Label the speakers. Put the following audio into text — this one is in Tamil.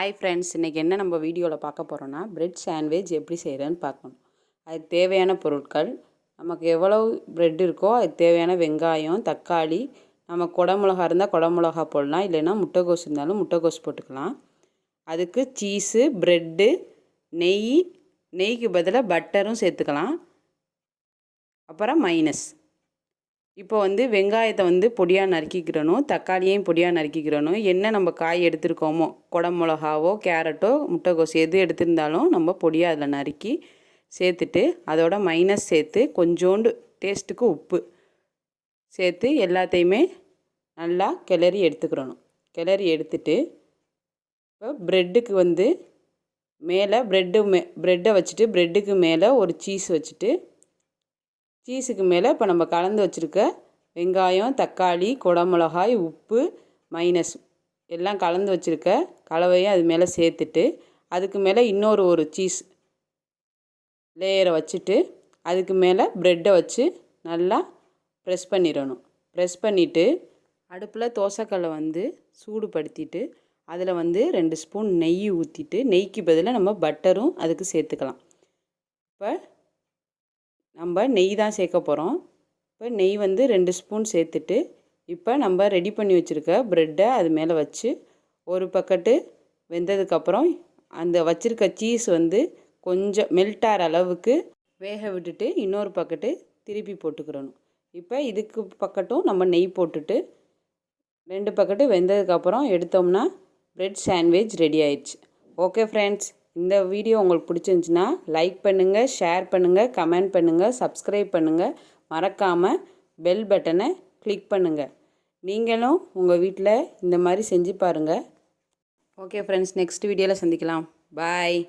Speaker 1: ஹாய் ஃப்ரெண்ட்ஸ் இன்றைக்கி என்ன நம்ம வீடியோவில் பார்க்க போகிறோன்னா பிரெட் சாண்ட்விச் எப்படி செய்கிறேன்னு பார்க்கணும். அதுக்கு தேவையான பொருட்கள் நமக்கு எவ்வளவு பிரெட் இருக்கோ அதுக்கு தேவையான வெங்காயம் தக்காளி நம்ம குடமிளகா இருந்தால் குடமிளகா போடலாம் இல்லைன்னா முட்டைகோஸ் இருந்தாலும் முட்டைகோஸ் போட்டுக்கலாம். அதுக்கு சீஸு ப்ரெட்டு நெய் நெய்க்கு பதிலாக பட்டரும் சேர்த்துக்கலாம். அப்புறம் மைனஸ் இப்போ வந்து வெங்காயத்தை வந்து பொடியாக நறுக்கிக்கிறணும் தக்காளியையும் பொடியாக நறுக்கிக்கிறணும் என்ன நம்ம காய் எடுத்துருக்கோமோ குடம் மிளகாவோ கேரட்டோ முட்டைகோஸ் எது எடுத்திருந்தாலும் நம்ம பொடியாக அதில் நறுக்கி சேர்த்துட்டு அதோட மைனஸ் சேர்த்து கொஞ்சோண்டு டேஸ்ட்டுக்கு உப்பு சேர்த்து எல்லாத்தையுமே நல்லா கிளறி எடுத்துக்கிறணும். கிளறி எடுத்துட்டு இப்போ ப்ரெட்டுக்கு வந்து மேலே ப்ரெட்டு மே ப்ரெட்டை வச்சுட்டு ப்ரெட்டுக்கு மேலே ஒரு சீஸ் வச்சுட்டு சீஸுக்கு மேலே இப்போ நம்ம கலந்து வச்சுருக்க வெங்காயம் தக்காளி குடமிளகாய் உப்பு மைனஸ் எல்லாம் கலந்து வச்சுருக்க கலவையை அது மேலே சேர்த்துட்டு அதுக்கு மேலே இன்னொரு ஒரு சீஸ் லேயரை வச்சுட்டு அதுக்கு மேலே ப்ரெட்டை வச்சு நல்லா ப்ரெஸ் பண்ணிடணும். ப்ரெஸ் பண்ணிவிட்டு அடுப்பில் தோசைக்கல்லை வந்து சூடுபடுத்திட்டு அதில் வந்து ரெண்டு ஸ்பூன் நெய் ஊற்றிட்டு நெய்க்கு பதிலாக நம்ம பட்டரும் அதுக்கு சேர்த்துக்கலாம். இப்போ நம்ம நெய் தான் சேர்க்க போகிறோம் இப்போ நெய் வந்து ரெண்டு ஸ்பூன் சேர்த்துட்டு இப்போ நம்ம ரெடி பண்ணி வச்சுருக்க ப்ரெட்டை அது மேலே வச்சு ஒரு பக்கெட்டு வெந்ததுக்கப்புறம் அந்த வச்சுருக்க சீஸ் வந்து கொஞ்சம் மெல்ட் ஆகிற அளவுக்கு வேக விட்டுட்டு இன்னொரு பக்கெட்டு திருப்பி போட்டுக்கிறணும். இப்போ இதுக்கு பக்கட்டும் நம்ம நெய் போட்டுட்டு ரெண்டு பக்கெட்டு வெந்ததுக்கப்புறம் எடுத்தோம்னா ப்ரெட் சாண்ட்விச் ரெடி ஆயிடுச்சு. ஓகே ஃப்ரெண்ட்ஸ் இந்த வீடியோ உங்களுக்கு பிடிச்சிருந்துச்சின்னா லைக் பண்ணுங்கள் ஷேர் பண்ணுங்கள் கமெண்ட் பண்ணுங்கள் சப்ஸ்கிரைப் பண்ணுங்கள் மறக்காமல் பெல் பட்டனை கிளிக் பண்ணுங்கள் நீங்களும் உங்கள் வீட்டில் இந்த மாதிரி செஞ்சு பாருங்கள் ஓகே ஃப்ரெண்ட்ஸ் நெக்ஸ்ட் வீடியோவில் சந்திக்கலாம். பாய்